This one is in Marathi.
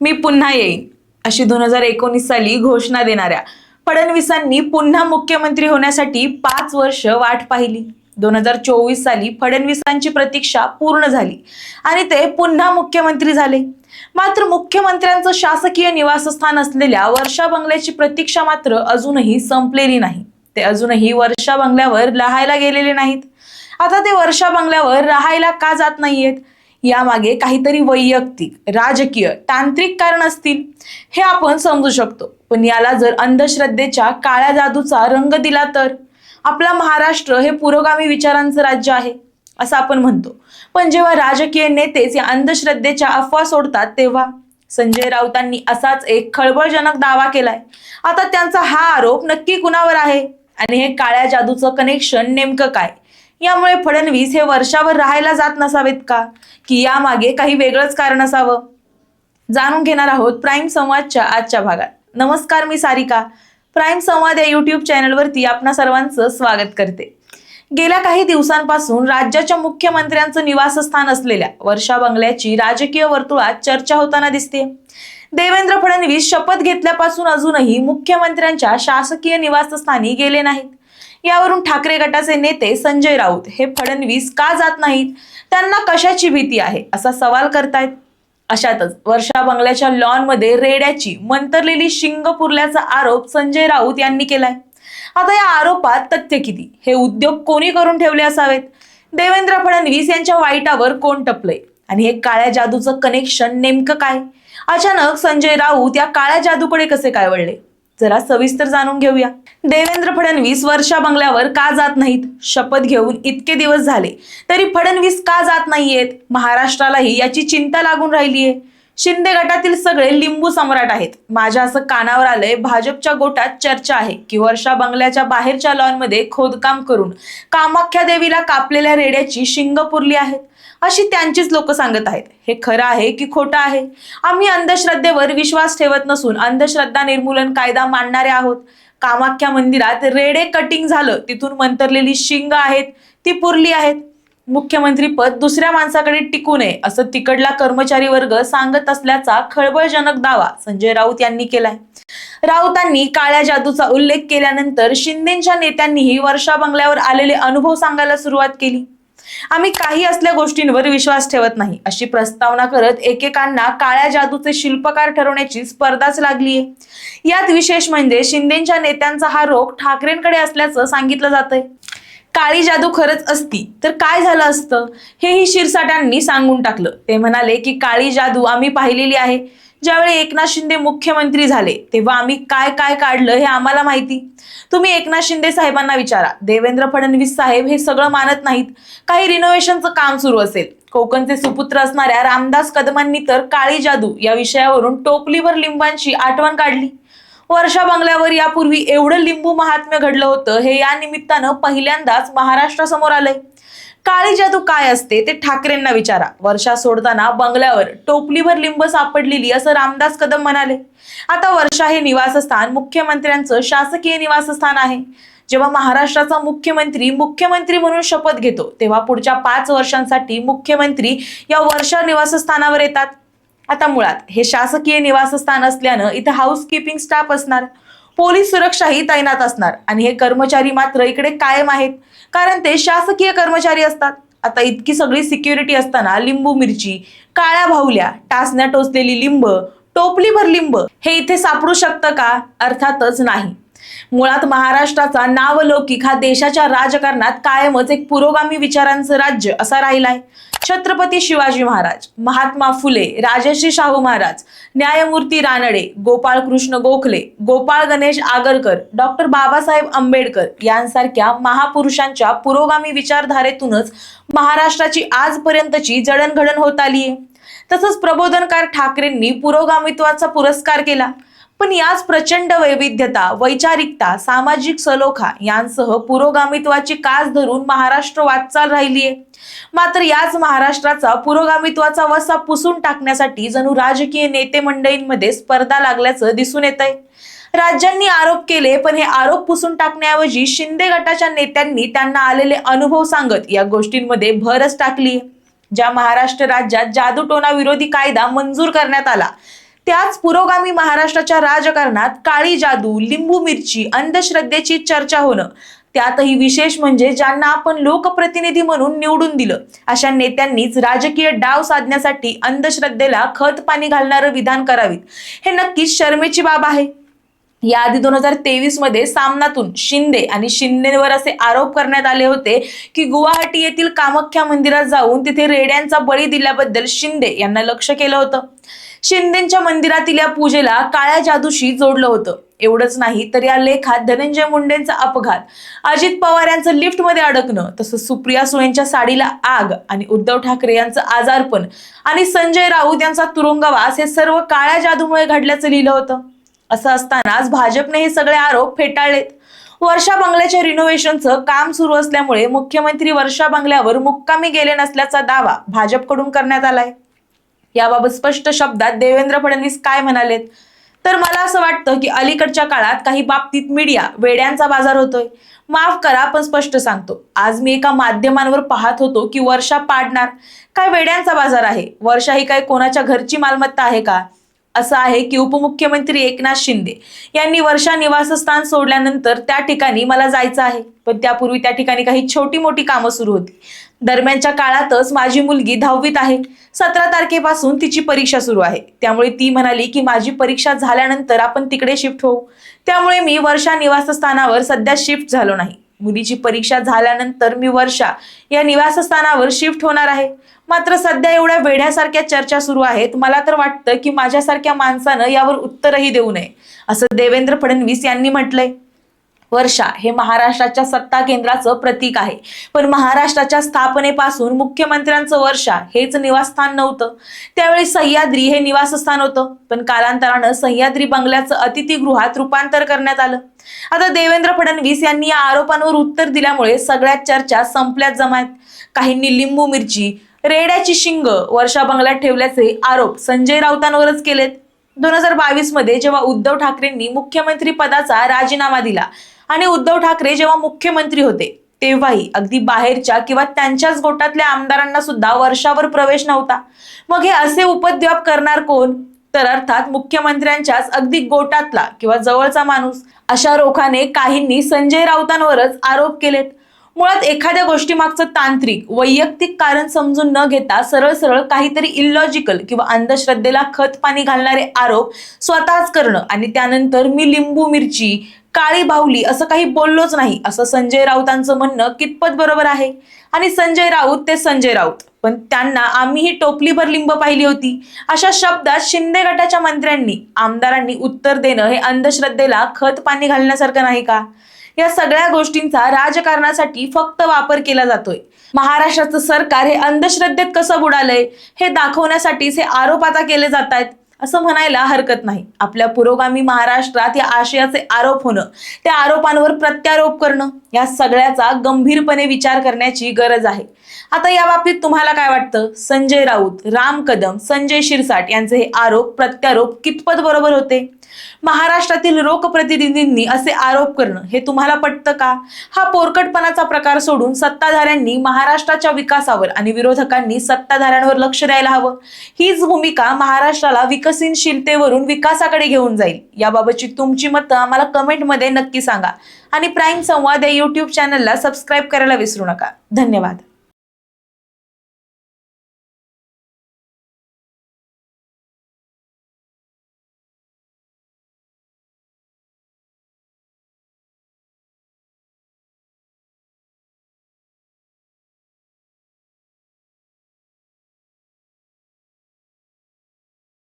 मी पुन्हा येईन. अशी दोन हजार एकोणीस साली घोषणा देणाऱ्या फडणवीसांनी पुन्हा मुख्यमंत्री होण्यासाठी पाच वर्ष वाट पाहिली. दोन हजार चोवीस साली फडणवीसांची प्रतीक्षा पूर्ण झाली आणि ते पुन्हा मुख्यमंत्री झाले. मात्र मुख्यमंत्र्यांचं शासकीय निवासस्थान असलेल्या वर्षा बंगल्याची प्रतीक्षा मात्र अजूनही संपलेली नाही. ते अजूनही वर्षा बंगल्यावर राहायला गेलेले नाहीत. आता ते वर्षा बंगल्यावर राहायला का जात नाहीयेत? यामागे काहीतरी वैयक्तिक राजकीय तांत्रिक कारण असतील हे आपण समजू शकतो. पण याला जर अंधश्रद्धेच्या काळ्या जादूचा रंग दिला तर आपला महाराष्ट्र हे पुरोगामी विचारांचं राज्य आहे असं आपण म्हणतो. पण जेव्हा राजकीय नेतेच या अंधश्रद्धेच्या अफवा सोडतात तेव्हा संजय राऊतांनी असाच एक खळबळजनक दावा केलाय. आता त्यांचा हा आरोप नक्की कुणावर आहे? आणि हे काळ्या जादूचं कनेक्शन नेमकं काय? यामुळे फडणवीस हे वर्षावर राहायला जात नसावेत का? की यामागे काही वेगळंच कारण असावं? जाणून घेणार आहोत प्राईम संवादच्या आजच्या भागात. नमस्कार मी सारिका. प्राईम संवाद या युट्यूब चॅनलवरती आपणा सर्वांचं स्वागत करते. गेल्या काही दिवसांपासून राज्याच्या मुख्यमंत्र्यांचं निवासस्थान असलेल्या वर्षा बंगल्याची राजकीय वर्तुळात चर्चा होताना दिसते देवेंद्र फडणवीस शपथ घेतल्यापासून अजूनही मुख्यमंत्र्यांच्या शासकीय निवासस्थानी गेले नाहीत. यावरून ठाकरे गटाचे नेते संजय राऊत हे फडणवीस का जात नाहीत? त्यांना कशाची भीती आहे? असा सवाल करतायत. अशातच वर्षा बंगल्याच्या लॉनमध्ये रेड्याची मंतरलेली शिंग पुरल्याचा आरोप संजय राऊत यांनी केलाय. आता या आरोपात तथ्य किती? हे उद्योग कोणी करून ठेवले असावेत? देवेंद्र फडणवीस यांच्या वाईटावर कोण टपलंय? आणि हे काळ्या जादूचं कनेक्शन नेमकं काय? अचानक संजय राऊत या काळ्या जादूकडे कसे काय वळले? जरा सविस्तर जाणून घेऊया. देवेंद्र फडणवीस वर्षा बंगल्यावर का जात नाहीत? शपथ घेऊन इतके दिवस झाले तरी फडणवीस का जात नाहीयेत? महाराष्ट्रालाही याची चिंता लागून राहिलीये. शिंदे गटातील सगळे लिंबू सम्राट आहेत. माझ्या असं कानावर आलंय भाजपच्या गोटात चर्चा आहे की वर्षा बंगल्याच्या बाहेरच्या लॉनमध्ये खोदकाम करून कामाख्या देवीला कापलेल्या रेड्याची शिंग पुरली आहेत. अशी त्यांचीच लोक सांगत आहेत. हे खरं आहे की खोटं आहे? आम्ही अंधश्रद्धेवर विश्वास ठेवत नसून अंधश्रद्धा निर्मूलन कायदा मांडणारे आहोत. कामाख्या मंदिरात रेडे कटिंग झालं. तिथून मंतरलेली शिंग आहेत. ती पुरली आहेत. मुख्यमंत्री पद दुसऱ्या माणसाकडे टिकू नये असं तिकडला कर्मचारी वर्ग सांगत असल्याचा खळबळजनक दावा संजय राऊत यांनी केलाय. राऊतांनी काळ्या जादूचा उल्लेख केल्यानंतर शिंदेच्या नेत्यांनीही वर्षा बंगल्यावर आलेले अनुभव सांगायला सुरुवात केली. आम्ही काही असल्या गोष्टींवर विश्वास ठेवत नाही. अशी प्रस्तावना करत एकेकांना काळ्या जादूचे शिल्पकार ठरवण्याची स्पर्धाच लागलीये. यात विशेष म्हणजे शिंदेच्या नेत्यांचा हा रोग ठाकरेंकडे असल्याचं सांगितलं जातंय. काळी जादू खरंच असती तर काय झालं असतं? हेही शिरसाट्यांनी सांगून टाकलं. ते म्हणाले की काळी जादू आम्ही पाहिलेली आहे. ज्यावेळी एकनाथ शिंदे मुख्यमंत्री झाले तेव्हा आम्ही काय काय काढलं हे आम्हाला माहिती. तुम्ही एकनाथ शिंदे साहेबांना विचारा. देवेंद्र फडणवीस साहेब हे सगळं मानत नाहीत. काही रिनोव्हेशनचं काम सुरू असेल. कोकणचे सुपुत्र असणाऱ्या रामदास कदमांनी तर काळी जादू या विषयावरून टोपलीवर लिंबांची आठवण काढली. वर्षा बंगल्यावर यापूर्वी एवढं लिंबू महात्म्य घडलं होतं हे या निमित्तानं पहिल्यांदाच महाराष्ट्रासमोर आलंय. काळी जादू काय असते ते ठाकरेंना विचारा. वर्षा सोडताना बंगल्यावर टोपलीभर लिंब सापडलेली असं रामदास कदम म्हणाले. आता वर्षा हे निवासस्थान मुख्यमंत्र्यांचं शासकीय निवासस्थान आहे. जेव्हा महाराष्ट्राचा मुख्यमंत्री मुख्यमंत्री म्हणून शपथ घेतो तेव्हा पुढच्या पाच वर्षांसाठी मुख्यमंत्री या वर्षा निवासस्थानावर येतात. आता मुळात हे शासकीय निवासस्थान असल्यानं इथं हाऊसकीपिंग स्टाफ असणार. पोलीस सुरक्षाही तैनात असणार. आणि हे कर्मचारी मात्र इकडे कायम आहेत. कारण ते शासकीय कर्मचारी असतात. आता इतकी सगळी सिक्युरिटी असताना लिंबू मिरची काळ्या भावल्या टाचण्या टोचलेली लिंब टोपलीभर लिंब हे इथे सापडू शकतं का? अर्थातच नाही. मुळात महाराष्ट्राचा नावलौकिक हा देशाच्या राजकारणात कायमच एक पुरोगामी विचारांचं राज्य असा राहिलाय. छत्रपती शिवाजी महाराज महात्मा फुले राजश्री शाहू महाराज न्यायमूर्ती रानडे गोपाळ कृष्ण गोखले गोपाळ गणेश आगरकर डॉक्टर बाबासाहेब आंबेडकर यांसारख्या महापुरुषांच्या पुरोगामी विचारधारेतूनच महाराष्ट्राची आजपर्यंतची जडणघडण होत आली आहे तसंच प्रबोधनकार ठाकरेंनी पुरोगामित्वाचा पुरस्कार केला. पण याच प्रचंड वैविध्यता वैचारिकता सामाजिक सलोखा यांसह पुरोगामित्वाची कास धरून महाराष्ट्र वाटचाल राहिलीये. मात्र याच महाराष्ट्राचा पुरोगामित्वाचा वसा पुसून टाकण्यासाठी जणू राजकीय नेते मंडळींमध्ये स्पर्धा लागल्याचं दिसून येत आहे राज्यांनी आरोप केले पण हे आरोप पुसून टाकण्याऐवजी शिंदे गटाच्या नेत्यांनी त्यांना आलेले अनुभव सांगत या गोष्टींमध्ये भरच टाकली ज्या महाराष्ट्र राज्यात जादूटोना विरोधी कायदा मंजूर करण्यात आला त्याच पुरोगामी महाराष्ट्राच्या राजकारणात काळी जादू लिंबू मिरची अंधश्रद्धेची चर्चा होणं. त्यातही विशेष म्हणजे ज्यांना आपण लोकप्रतिनिधी म्हणून निवडून दिलं अशा नेत्यांनीच राजकीय डाव साधण्यासाठी अंधश्रद्धेला खत पाणी घालणारं विधान करावीत. हे नक्कीच शर्मेची बाब आहे. याआधी दोन हजार तेवीसमध्ये सामनातून शिंदे आणि शिंदेवर असे आरोप करण्यात आले होते की गुवाहाटी येथील कामाख्या मंदिरात जाऊन तिथे रेड्यांचा बळी दिल्याबद्दल शिंदे यांना लक्ष केलं होतं. शिंदेच्या मंदिरातील या पूजेला काळ्या जादूशी जोडलं होतं. एवढंच नाही तर या लेखात धनंजय मुंडेंचा अपघात. अजित पवार यांचं लिफ्टमध्ये अडकणं तसंच सुप्रिया सुळेंच्या साडीला आग आणि उद्धव ठाकरे यांचं आजारपण आणि संजय राऊत यांचा तुरुंगवास हे सर्व काळ्या जादूमुळे घडल्याचं लिहिलं होतं. असं असतानाच भाजपने हे सगळे आरोप फेटाळलेत. वर्षा बंगल्याच्या रिनोव्हेशनचं काम सुरू असल्यामुळे मुख्यमंत्री वर्षा बंगल्यावर मुक्कामी गेले नसल्याचा दावा भाजपकडून करण्यात आलाय. याबाबत स्पष्ट शब्दात देवेंद्र फडणवीस काय म्हणालेत? तर मला असं वाटतं की अलीकडच्या काळात काही बाबतीत मीडिया वेड्यांचा बाजार होतोय. माफ करा पण स्पष्ट सांगतो. आज मी एका माध्यमांवर पाहत होतो की वर्षा पाडणार. काय वेड्यांचा बाजार आहे? वर्षा ही काय कोणाच्या घरची मालमत्ता आहे का? असं आहे की उपमुख्यमंत्री एकनाथ शिंदे यांनी वर्षा निवासस्थान सोडल्यानंतर त्या ठिकाणी मला जायचं आहे. पण त्यापूर्वी त्या ठिकाणी काही छोटी मोठी कामं सुरू होती. दरम्यानच्या काळातच माझी मुलगी दहावीत आहे. सतरा तारखेपासून तिची परीक्षा सुरू आहे. त्यामुळे ती म्हणाली की माझी परीक्षा झाल्यानंतर आपण तिकडे शिफ्ट होऊ. त्यामुळे मी वर्षा निवासस्थानावर सध्या शिफ्ट झालो नाही. मुलीची परीक्षा झाल्यानंतर मी वर्षा या निवासस्थानावर शिफ्ट होणार आहे. मात्र सध्या एवढ्या वेड्यासारख्या चर्चा सुरू आहेत. मला तर वाटतं की माझ्यासारख्या माणसानं यावर उत्तरही देऊ नये असं देवेंद्र फडणवीस यांनी म्हटलंय. वर्षा हे महाराष्ट्राच्या सत्ता केंद्राचं प्रतीक आहे. पण महाराष्ट्राच्या स्थापनेपासून मुख्यमंत्र्यांचं वर्षा हेच निवासस्थान नव्हतं. त्यावेळी सह्याद्री हे निवासस्थान होतं. पण कालांतरानं सह्याद्री बंगल्याचं अतिथीगृहात रूपांतर करण्यात आलं. आता देवेंद्र फडणवीस यांनी या आरोपांवर उत्तर दिल्यामुळे सगळ्यात चर्चा संपल्यात जमायत. काहींनी लिंबू मिरची रेड्याची शिंग वर्षा बंगल्यात ठेवल्याचे आरोप संजय राऊतांवरच केलेत. दोन हजार बावीसमध्ये जेव्हा उद्धव ठाकरेंनी मुख्यमंत्री पदाचा राजीनामा दिला आणि उद्धव ठाकरे जेव्हा मुख्यमंत्री होते तेव्हाही अगदी बाहेरच्या किंवा त्यांच्याच गोटातल्या आमदारांना सुद्धा वर्षावर प्रवेश नव्हता. मग हे असे उपद्व्याप करणार कोण? तर अर्थात मुख्यमंत्र्यांच्याच अगदी गोटातला किंवा जवळचा माणूस अशा रोखाने काहींनी संजय राऊतांवरच आरोप केलेत. मुळात एखाद्या गोष्टीमागचं तांत्रिक वैयक्तिक कारण समजून न घेता सरळ सरळ काहीतरी इलॉजिकल किंवा अंधश्रद्धेला खत पाणी घालणारे आरोप स्वतःच करणं आणि त्यानंतर मी लिंबू मिरची काळी बाहुली असं काही बोललोच नाही असं संजय राऊतांचं म्हणणं कितपत बरोबर आहे? आणि संजय राऊत ते संजय राऊत. पण त्यांना आम्ही ही टोपलीभर लिंब पाहिली होती. अशा शब्दात शिंदे गटाच्या मंत्र्यांनी आमदारांनी उत्तर देणं हे अंधश्रद्धेला खत पाणी घालण्यासारखं नाही का? या सगळ्या गोष्टींचा राजकारणासाठी फक्त वापर केला जातोय. महाराष्ट्राचं सरकार हे अंधश्रद्धेत कसं बुडालंय हे दाखवण्यासाठीच हे आरोप आता केले जात आहेत असं म्हणायला हरकत नाही. आपल्या पुरोगामी महाराष्ट्रात या आशयाचे आरोप होणं त्या आरोपांवर प्रत्यारोप करणं या सगळ्याचा गंभीरपणे विचार करण्याची गरज आहे. आता या बाबतीत तुम्हाला काय वाटतं? संजय राऊत राम कदम संजय शिरसाट यांचे हे आरोप प्रत्यारोप कितपत बरोबर होते? महाराष्ट्रातील लोकप्रतिनिधींनी असे आरोप करणं हे तुम्हाला पटतं का? हा पोरकटपणाचा प्रकार सोडून सत्ताधाऱ्यांनी महाराष्ट्राच्या विकासावर आणि विरोधकांनी सत्ताधाऱ्यांवर लक्ष द्यायला हवं. हीच भूमिका महाराष्ट्राला विकसनशीलतेवरून विकासाकडे घेऊन जाईल. याबाबतची तुमची मतं आम्हाला कमेंटमध्ये नक्की सांगा. आणि प्राईम संवाद या यूट्यूब चॅनलला सबस्क्राईब करायला विसरू नका. धन्यवाद.